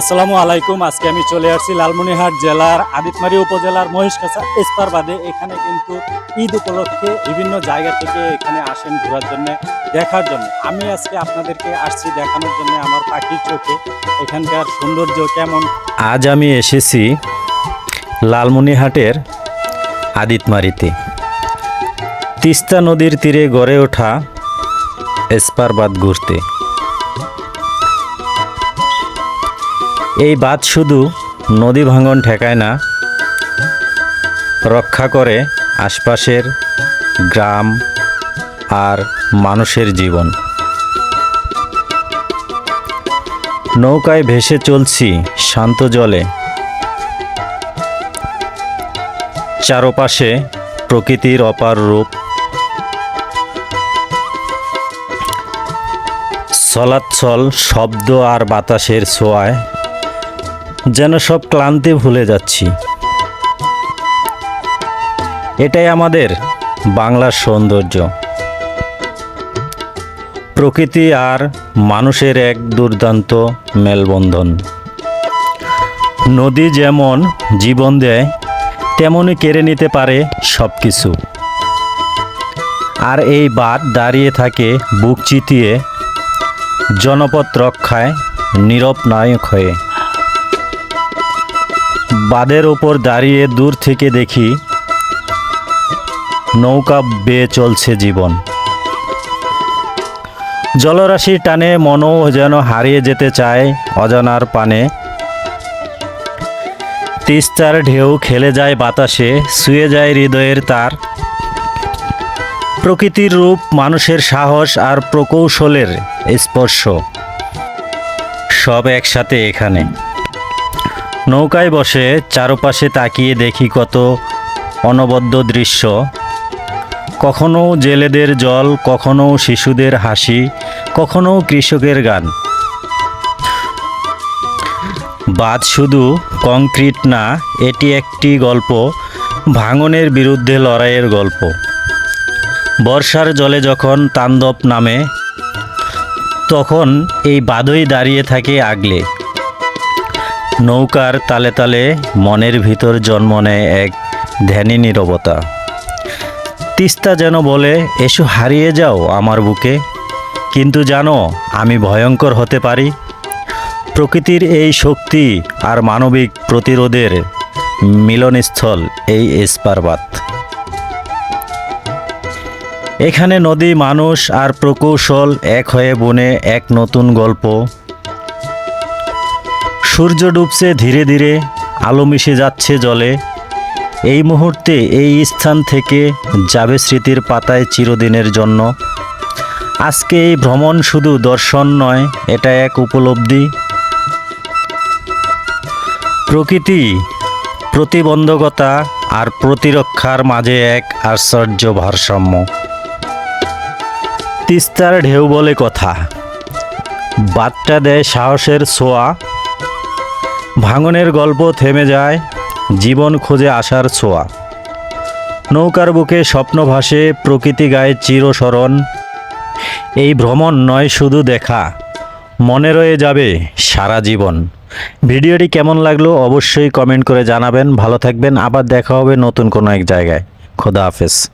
আসসালামু আলাইকুম। আজকে আমি চলে আসছি লালমনিরহাট জেলার আদিতমারি উপজেলার মহেশখাছা ইস্পারবাদে এখানে কিন্তু ঈদ উপলক্ষে বিভিন্ন জায়গা থেকে এখানে আসেন ঘোরার জন্য, দেখার জন্য। আমি আজকে আপনাদেরকে আসছি দেখানোর জন্য আমার পাখির চোখে। এখানকার সৌন্দর্য কেমন? আজ আমি এসেছি লালমনিহাটের আদিতমারিতে। তিস্তা নদীর তীরে গড়ে ওঠা এসপার বাঁধ ঘুরতে। এই বাঁধ শুধু নদী ভাঙন ঠেকায় না, রক্ষা করে আশপাশের গ্রাম আর মানুষের জীবন। নৌকায় ভেসে চলছি শান্ত জলে। চারপাশে প্রকৃতির অপার রূপ। চলাচ্ছল শব্দ আর বাতাসের ছোঁয়ায় যেন সব ক্লান্তি ভুলে যাচ্ছি। এটাই আমাদের বাংলার সৌন্দর্য। প্রকৃতি আর মানুষের এক দুর্দান্ত মেলবন্ধন। নদী যেমন জীবন দেয় তেমনই কেড়ে নিতে পারে সব কিছু আর এই বাদ দাঁড়িয়ে থাকে বুক চিতিয়ে, জনপদ রক্ষায়, নীরব নায়ক হয়ে। বাদের ওপর দাঁড়িয়ে দূর থেকে দেখি নৌকা বেয়ে চলছে জীবন। জলরাশির টানে মনও যেন হারিয়ে যেতে চায় অজানার পানে। তিস্তার ঢেউ খেলে যায় বাতাসে, শুয়ে যায় হৃদয়ের তার। প্রকৃতির রূপ, মানুষের সাহস আর প্রকৌশলের স্পর্শ। সব একসাথে এখানে। নৌকায় বসে চারপাশে তাকিয়ে দেখি কত অনবদ্য দৃশ্য। কখনো জেলেদের জল, কখনো শিশুদের হাসি, কখনো কৃষকের গান। বাদ শুধু কংক্রিট না, এটি একটি গল্প, ভাঙনের বিরুদ্ধে লড়াইয়ের গল্প। বর্ষার জলে যখন তাণ্ডব নামে, তখন এই বাদই দাঁড়িয়ে থাকে আগলে। নৌকার তালে তালে মনের ভিতর জন্ম নেয় এক ধ্যানী নীরবতা। তিস্তা যেন বলে, এসো হারিয়ে যাও আমার বুকে। কিন্তু জানো, আমি ভয়ঙ্কর হতে পারি। প্রকৃতির এই শক্তি আর মানবিক প্রতিরোধের মিলনস্থল এই এসপারবাত এখানে নদী, মানুষ আর প্রকৌশল এক হয়ে বনে এক নতুন গল্প। সূর্য ডুবছে ধীরে ধীরে, আলো মিশে যাচ্ছে জলে। এই মুহূর্তে এই স্থান থেকে যাবে স্মৃতির পাতায় চিরদিনের জন্য। আজকে এই ভ্রমণ শুধু দর্শন নয়, এটা এক উপলব্ধি। প্রকৃতি, প্রতিবন্ধকতা আর প্রতিরক্ষার মাঝে এক আশ্চর্য ভারসাম্য। তিস্তার ঢেউ বলে কথা। বার্তা দেয় সাহসের ছোঁয়া। ভাঙনের গল্প থেমে যায়, জীবন খোঁজে আসার ছোঁয়া। নৌকার বুকে স্বপ্ন ভাসে, প্রকৃতি গায়ে চিরস্মরণ। এই ভ্রমণ নয় শুধু দেখা, মনে রয়ে যাবে সারা জীবন। ভিডিওটি কেমন লাগল অবশ্যই কমেন্ট করে জানাবেন। ভালো থাকবেন, আবার দেখা হবে নতুন কোনো এক জায়গায়। খোদা হাফেজ।